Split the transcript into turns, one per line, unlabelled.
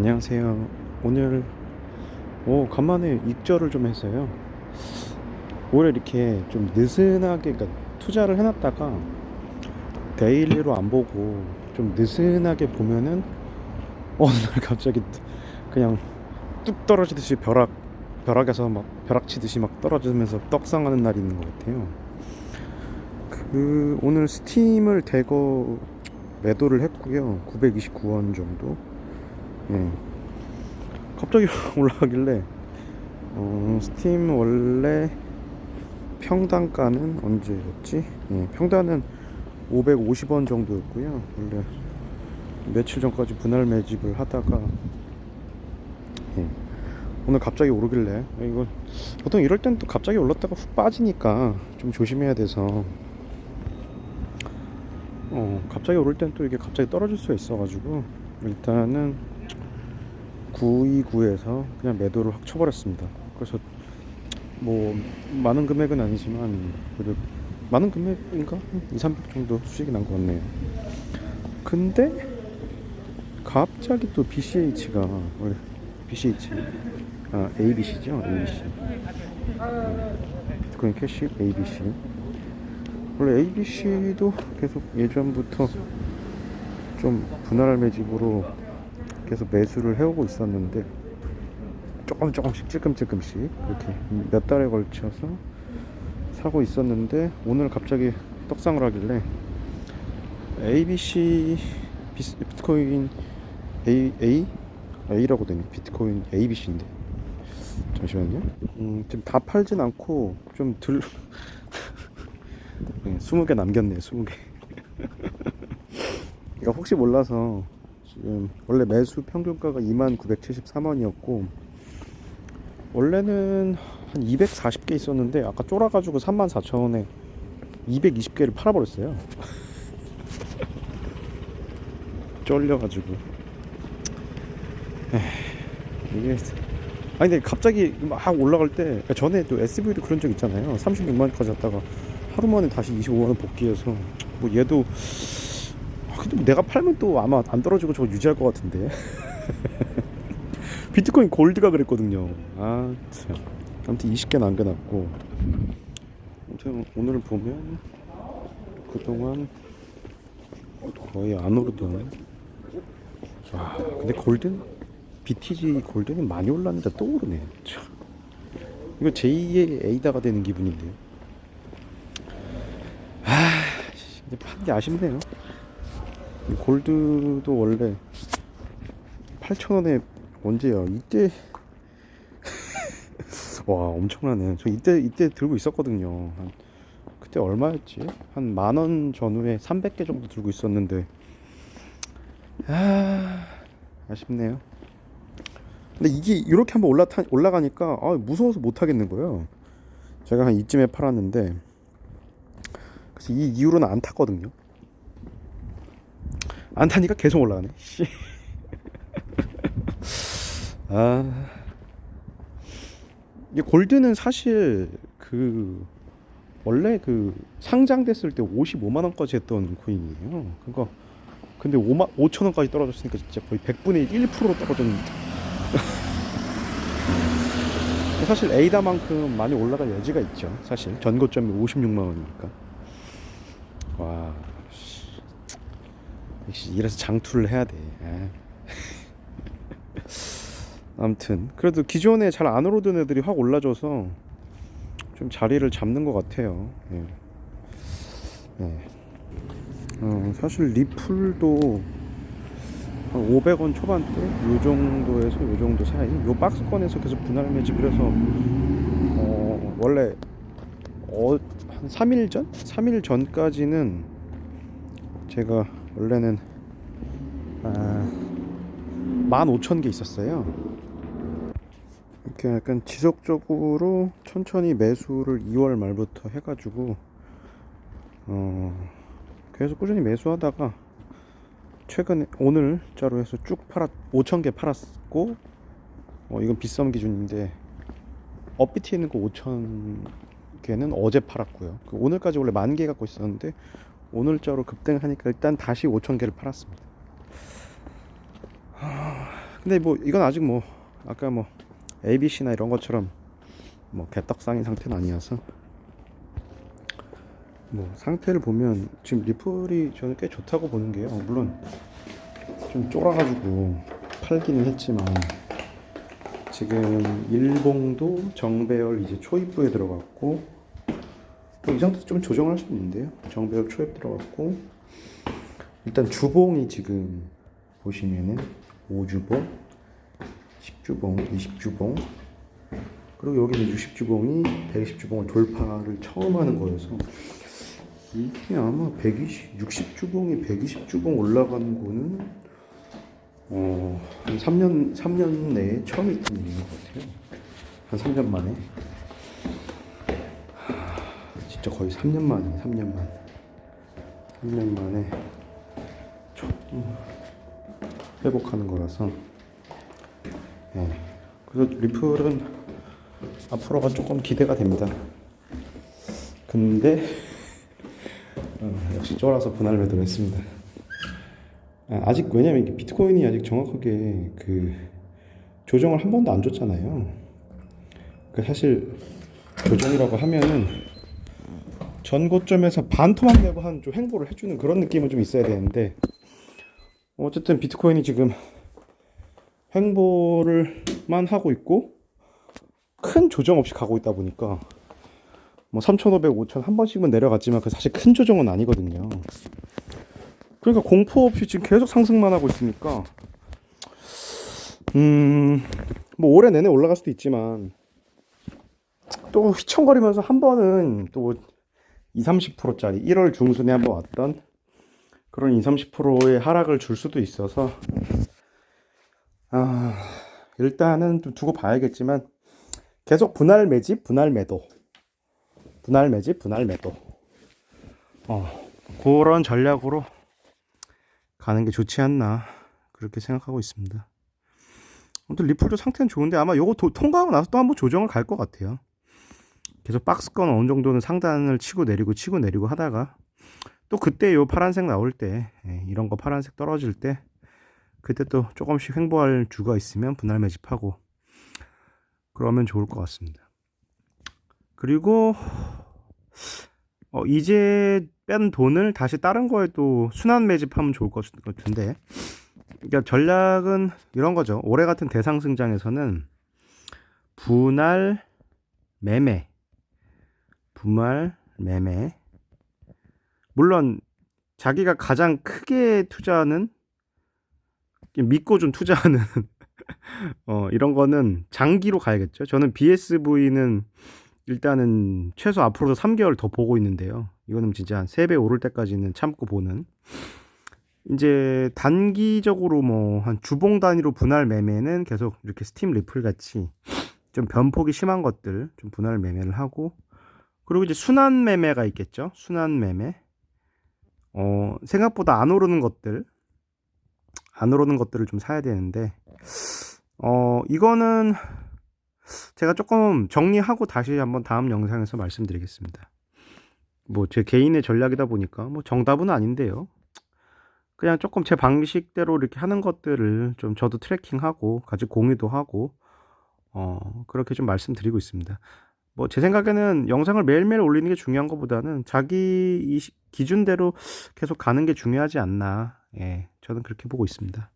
안녕하세요. 오늘 오 간만에 익절을 좀 했어요. 올해 이렇게 좀 느슨하게 그러니까 투자를 해놨다가 데일리로 안 보고 좀 느슨하게 보면은 어느 날 갑자기 그냥 뚝 떨어지듯이 벼락 벼락에서 막 벼락 치듯이 막 떨어지면서 떡상하는 날이 있는 것 같아요. 그 오늘 스팀을 대거 매도를 했고요. 929원 정도. 예. 갑자기 올라가길래 어, 스팀 원래 평단가는 언제였지? 예, 평단은 550원 정도였고요. 원래 며칠 전까지 분할 매집을 하다가 예, 오늘 갑자기 오르길래 아, 이거 보통 이럴 땐 또 갑자기 올랐다가 훅 빠지니까 좀 조심해야 돼서 어, 갑자기 오를 땐 또 이게 갑자기 떨어질 수가 있어가지고 일단은 929에서 그냥 매도를 확 쳐버렸습니다. 그래서 뭐 많은 금액은 아니지만 그래도 많은 금액인가? 2, 300 정도 수익이 난 것 같네요. 근데 갑자기 또 BCH가 원래 BCH 아 ABC죠 ABC 비트코인 캐시 ABC 원래 ABC도 계속 예전부터 좀 분할 매집으로 계속 매수를 해오고 있었는데 조금 조금씩 찔끔찔끔씩 이렇게 몇 달에 걸쳐서 사고 있었는데 오늘 갑자기 떡상을 하길래 ABC 비트코인 A A A라고 되네 비트코인 ABC인데 잠시만요. 음, 지금 다 팔진 않고 좀들 네, 20개 남겼네요. 20개. 그러니까 혹시 몰라서 지금 원래 매수 평균가가 2973원이었고 원래는 한 240개 있었는데 아까 쫄아가지고 34,000원에 220개를 팔아버렸어요. 쫄려가지고 에휴, 이게 아니 근데 갑자기 막 올라갈 때 그러니까 전에 또 SV도 그런 적 있잖아요. 36만 원까지 갔다가 하루 만에 다시 25만 원 복귀해서 뭐 얘도 내가 팔면 또 아마 안 떨어지고 저거 유지할 것 같은데. 비트코인 골드가 그랬거든요. 아 참. 아무튼 20개 남겨놨고. 아무튼 오늘 보면 그동안 거의 안 오르던 와 근데 골든 BTG 골든이 많이 올랐는데 또 오르네. 참. 이거 제2의 에이다가 되는 기분인데요 아 근데 판게 아쉽네요. 이 골드도 원래 8,000원에 언제야? 이때 와 엄청나네. 저 이때 이때 들고 있었거든요. 한, 그때 얼마였지? 한 만 원 전후에 300개 정도 들고 있었는데 아 아쉽네요. 근데 이게 이렇게 한번 올라 올라가니까 아, 무서워서 못 하겠는 거예요. 제가 한 이쯤에 팔았는데 그래서 이 이후로는 안 탔거든요. 안 타니까 계속 올라가네. 씨. 아. 이 골드는 사실 그 원래 그 상장됐을 때 55만 원까지 했던 코인이에요. 그러니까 근데 5만 5천 원까지 떨어졌으니까 진짜 거의 100분의 1% 떨어진. 사실 에이다만큼 많이 올라갈 여지가 있죠. 사실 전고점이 56만 원이니까. 와. 씨. 역시 이래서 장투를 해야 돼. 아. 아무튼 그래도 기존에 잘 안 오르던 애들이 확 올라줘서 좀 자리를 잡는 것 같아요. 예. 예. 어, 사실 리플도 한 500원 초반대 요 정도에서 요 정도 사이 요 박스권에서 계속 분할 매집을 해서 어, 원래 어, 한 3일 전? 3일 전까지는 제가 원래는 아, 15,000개 있었어요. 이렇게 약간 지속적으로 천천히 매수를 2월 말부터 해가지고 어 계속 꾸준히 매수하다가 최근에 오늘자로 해서 쭉 팔았 5,000개 팔았고 어 이건 비썸 기준인데 업비트에 있는 거 5,000개는 어제 팔았고요. 그 오늘까지 원래 만 개 갖고 있었는데 오늘자로 급등하니까 일단 다시 5,000개를 팔았습니다. 근데 뭐 이건 아직 뭐 아까 뭐 ABC나 이런 것처럼 뭐 개떡상인 상태는 아니어서 뭐 상태를 보면 지금 리플이 저는 꽤 좋다고 보는 게요. 물론 좀 쫄아가지고 팔기는 했지만 지금 일봉도 정배열 이제 초입부에 들어갔고 뭐 이 상태에서 좀 조정할 수 있는데요. 정배열 초입 들어갔고 일단 주봉이 지금 보시면은 5주봉, 10주봉, 20주봉 그리고 여기는 60주봉이 120주봉을 돌파를 처음 하는 거여서 이게 아마 120, 60주봉이 120주봉 올라가는 거는 어, 한 3년, 3년 내에 처음 있던 일인 것 같아요. 한 3년 만에. 하, 진짜 거의 3년 만에, 3년 만. 3년 만에 회복하는 거라서. 예. 그래서 리플은 앞으로가 조금 기대가 됩니다. 근데 어, 역시 쫄아서 분할 매도를 했습니다. 아, 아직 왜냐면 비트코인이 아직 정확하게 그 조정을 한 번도 안 줬잖아요. 그 사실 조정이라고 하면은 전 고점에서 반토막 내고 한 좀 행보를 해주는 그런 느낌은 좀 있어야 되는데 어쨌든 비트코인이 지금 행보를만 하고 있고 큰 조정 없이 가고 있다 보니까 뭐 3,500, 5,000 한 번씩은 내려갔지만 그 사실 큰 조정은 아니거든요. 그러니까 공포 없이 지금 계속 상승만 하고 있으니까 음, 뭐 올해 내내 올라갈 수도 있지만 또 휘청거리면서 한 번은 또 2, 30%짜리 1월 중순에 한번 왔던 그런 2, 30%의 하락을 줄 수도 있어서 아, 일단은 좀 두고 봐야겠지만 계속 분할 매집, 분할 매도 분할 매집, 분할 매도 어, 그런 전략으로 가는 게 좋지 않나 그렇게 생각하고 있습니다. 아무튼 리플도 상태는 좋은데 아마 요거 도, 통과하고 나서 또 한번 조정을 갈 것 같아요. 계속 박스권 어느 정도는 상단을 치고 내리고 치고 내리고 하다가 또 그때 요 파란색 나올 때 예, 이런 거 파란색 떨어질 때 그때 또 조금씩 횡보할 주가 있으면 분할 매집하고 그러면 좋을 것 같습니다. 그리고 어, 이제 뺀 돈을 다시 다른 거에 또 순환 매집하면 좋을 것 같은데 그러니까 전략은 이런 거죠. 올해 같은 대상승장에서는 분할 매매 분할 매매 물론 자기가 가장 크게 투자하는 믿고 좀 투자하는 어, 이런 거는 장기로 가야겠죠. 저는 BSV는 일단은 최소 앞으로도 3개월 더 보고 있는데요. 이거는 진짜 한 3배 오를 때까지는 참고 보는. 이제 단기적으로 뭐 한 주봉 단위로 분할 매매는 계속 이렇게 스팀 리플 같이 좀 변폭이 심한 것들 좀 분할 매매를 하고 그리고 이제 순환 매매가 있겠죠. 순환 매매. 어, 생각보다 안 오르는 것들 안 오르는 것들을 좀 사야 되는데 어, 이거는 제가 조금 정리하고 다시 한번 다음 영상에서 말씀드리겠습니다. 뭐 제 개인의 전략이다 보니까 뭐 정답은 아닌데요. 그냥 조금 제 방식대로 이렇게 하는 것들을 좀 저도 트래킹하고 같이 공유도 하고 어 그렇게 좀 말씀드리고 있습니다. 뭐 제 생각에는 영상을 매일매일 올리는 게 중요한 것보다는 자기 이 기준대로 계속 가는 게 중요하지 않나. 예, 저는 그렇게 보고 있습니다.